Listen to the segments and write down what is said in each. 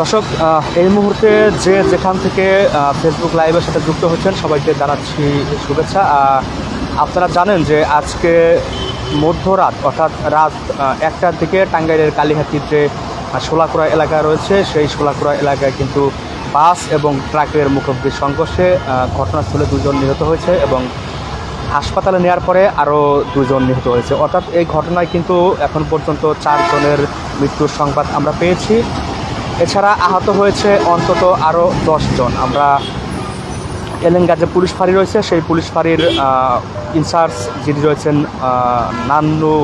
দর্শক এই মুহূর্তে যে যেখান থেকে ফেসবুক লাইভের সাথে যুক্ত হচ্ছেন, সবাইকে জানাচ্ছি শুভেচ্ছা। আপনারা জানেন যে আজকে মধ্যরাত, অর্থাৎ রাত একটার দিকে টাঙ্গাইলের কালীহাতির যে শোলাকুড়া এলাকা রয়েছে, সেই শোলাকুড়া এলাকায় কিন্তু বাস এবং ট্রাকের মুখোমুখি সংঘর্ষে ঘটনাস্থলে দুজন নিহত হয়েছে এবং হাসপাতালে নেওয়ার পরে আরও দুজন নিহত হয়েছে। অর্থাৎ এই ঘটনায় কিন্তু এখন পর্যন্ত চারজনের মৃত্যুর সংবাদ আমরা পেয়েছি। এছাড়া আহত হয়েছে অন্তত আরও জন। আমরা এলেঙ্গা যে পুলিশ ফাঁড়ি রয়েছে, সেই পুলিশ ফাঁড়ির ইনচার্জ যিনি রয়েছেন নান্নু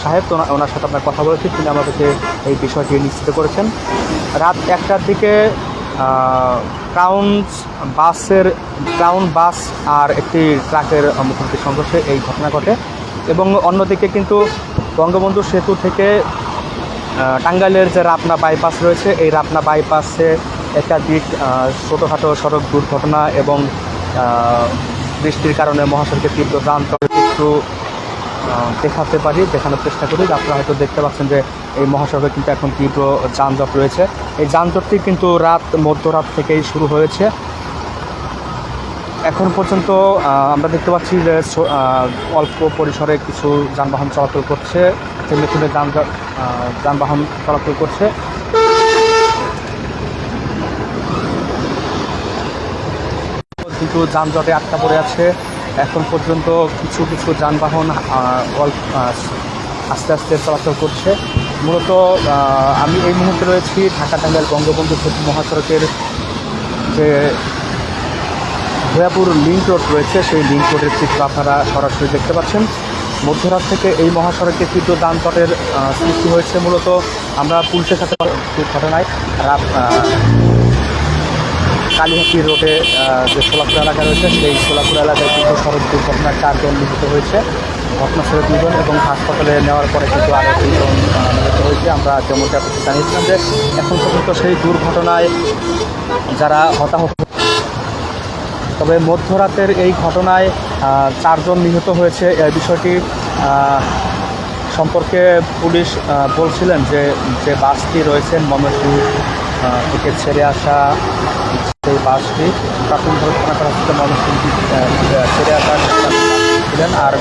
সাহেব, তো ওনার সাথে আপনার কথা বলেছি, তিনি আমাদেরকে এই বিষয়টি নিশ্চিত করেছেন। রাত একটার দিকে ক্রাউন বাসের ক্রাউন বাস আর একটি ট্রাকের মুখোমুখি সংঘর্ষে এই ঘটনা ঘটে এবং অন্যদিকে কিন্তু বঙ্গবন্ধু সেতু থেকে টাঙ্গাইলের যে রাপনা বাইপাস রয়েছে, এই রাপনা বাইপাসে একাধিক ছোটোখাটো সড়ক দুর্ঘটনা এবং বৃষ্টির কারণে মহাসড়কে তীব্র যানজট একটু দেখাতে পারি, দেখানোর চেষ্টা করি। আপনারা হয়তো দেখতে পাচ্ছেন যে এই মহাসড়কে কিন্তু এখন তীব্র যানজট রয়েছে। এই যানজটটি কিন্তু রাত, মধ্যরাত থেকেই শুরু হয়েছে। এখন পর্যন্ত আমরা দেখতে পাচ্ছি যে অল্প পরিসরে কিছু যানবাহন চলাচল করছে। থেমে থেমে যানবাহন চলাচল করছে। কিন্তু যানজটে আটকা পড়ে আছে। এখন পর্যন্ত কিছু কিছু যানবাহন আস্তে আস্তে চলাচল করছে। মূলত আমি এই মুহূর্তে রয়েছি ঢাকা টাঙ্গাইল বঙ্গবন্ধু সেতু মহাসড়কের যে ভয়াপুর লিঙ্ক রোড রয়েছে, সেই লিঙ্ক রোডের চিত্র আপনারা সরাসরি দেখতে পাচ্ছেন। মধ্যরাত থেকে এই মহাসড়কে তীব্র যানজটের সৃষ্টি হয়েছে মূলত। আমরা পুলিশের সাথে ঘটনায় রাত কালীহাতি রোডে যে সোলাপুর এলাকা রয়েছে, সেই সোলাপুর এলাকায় কিন্তু সড়ক দুর্ঘটনায় চারজন নিহত হয়েছে। ঘটনাস্থলে দুজন এবং হাসপাতালে নেওয়ার পরে কিন্তু আরও দুজন নিহত হয়েছে। আমরা যেমনটা জানিয়েছিলাম যে এখন পর্যন্ত সেই দুর্ঘটনায় যারা হতাহত তবে মধ্যরাতের এই ঘটনায় চারজন নিহত হয়েছে। এই বিষয়টি সম্পর্কে পুলিশ বলছিলেন যে যে বাসটি রয়েছেন ময়মনসিংহ থেকে ছেড়ে আসা সেই বাসটি। প্রাথমিকভাবে থানা করা হচ্ছে ময়মনসিংহ ছেড়ে আসা ছিলেন। আর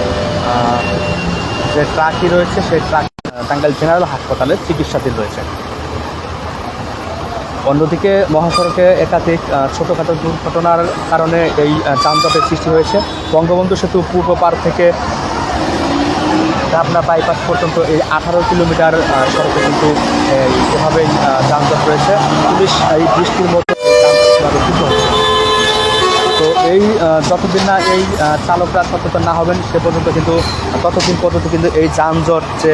যে ট্রাকই রয়েছে, সেই ট্রাক টাঙ্গাইল জেনারেল হাসপাতালে চিকিৎসাধীন রয়েছে। অন্যদিকে মহাসড়কে একাধিক ছোটোখাটো দুর্ঘটনার কারণে এই যানজটের সৃষ্টি হয়েছে। বঙ্গবন্ধু সেতু পূর্ব পার থেকে পাবনা বাইপাস পর্যন্ত এই আঠারো কিলোমিটার সড়কে কিন্তু এভাবেই যানজট রয়েছে। পুলিশ এই বৃষ্টির মধ্যে তো এই যতদিন না এই চালকরা সচেতন না হবেন, সে পর্যন্ত কিন্তু, ততদিন পর্যন্ত কিন্তু এই যানজট যে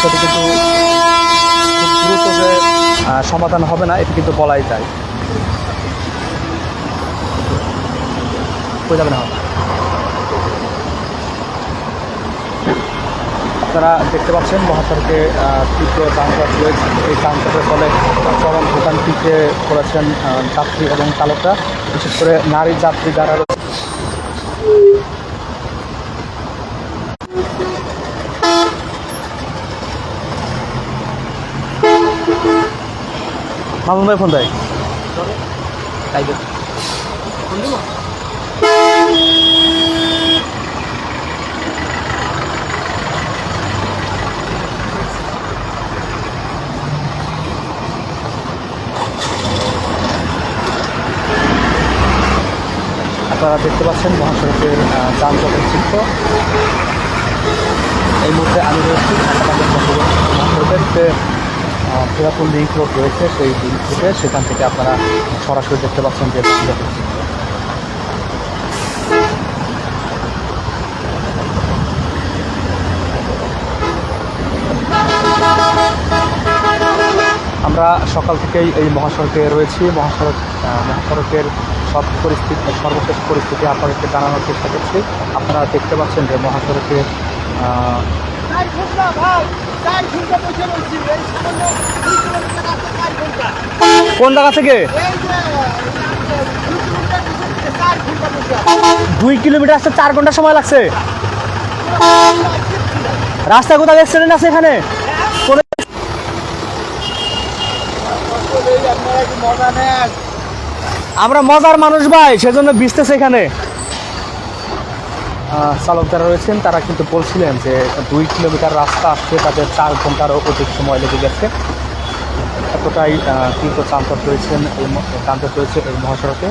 সেটা কিন্তু দ্রুত যে সমাধান হবে না, এটা কিন্তু বলাই যায়। যাবে না। আপনারা দেখতে পাচ্ছেন, মহাসড়কে তীব্র যানজট রয়েছে। এই যানজটের ফলে চরম ভোগান্তিতে পড়েছেন যাত্রী এবং চালকরা। বিশেষ করে নারী যাত্রী যারা রয়েছে মামুন ভাই ফোন দেয়। আপনারা দেখতে পাচ্ছেন মহাসড়কের আহ, যানজটের চিত্র। এই মুহূর্তে আমি রয়েছি ঢাকা মহাসড়কের পুরাতন লিঙ্ক রোড রয়েছে, সেই লিঙ্ক রোডে সেখান থেকে আপনারা সরাসরি দেখতে পাচ্ছেন যে আমরা সকাল থেকেই এই মহাসড়কে রয়েছি। মহাসড়ক মহাসড়কের সব পরিস্থিতি, সর্বশেষ পরিস্থিতি আপনাদেরকে জানানোর চেষ্টা করছি। আপনারা দেখতে পাচ্ছেন যে মহাসড়কে কোন জায়গা থেকে? দুই কিলোমিটার আসতে চার ঘণ্টা সময় লাগছে। রাস্তা কোথায় অ্যাক্সিডেন্ট আছে এখানে? আমরা মজার মানুষ ভাই, সেজন্য বিজতেছে এখানে। চালক যারা রয়েছেন, তারা কিন্তু বলছিলেন যে দুই কিলোমিটার রাস্তা আসছে তাদের চার ঘন্টারও অধিক সময় লেগে গেছে। এতটাই তীব্র যানজট রয়েছেন এই যানজট রয়েছে এই মহাসড়কে।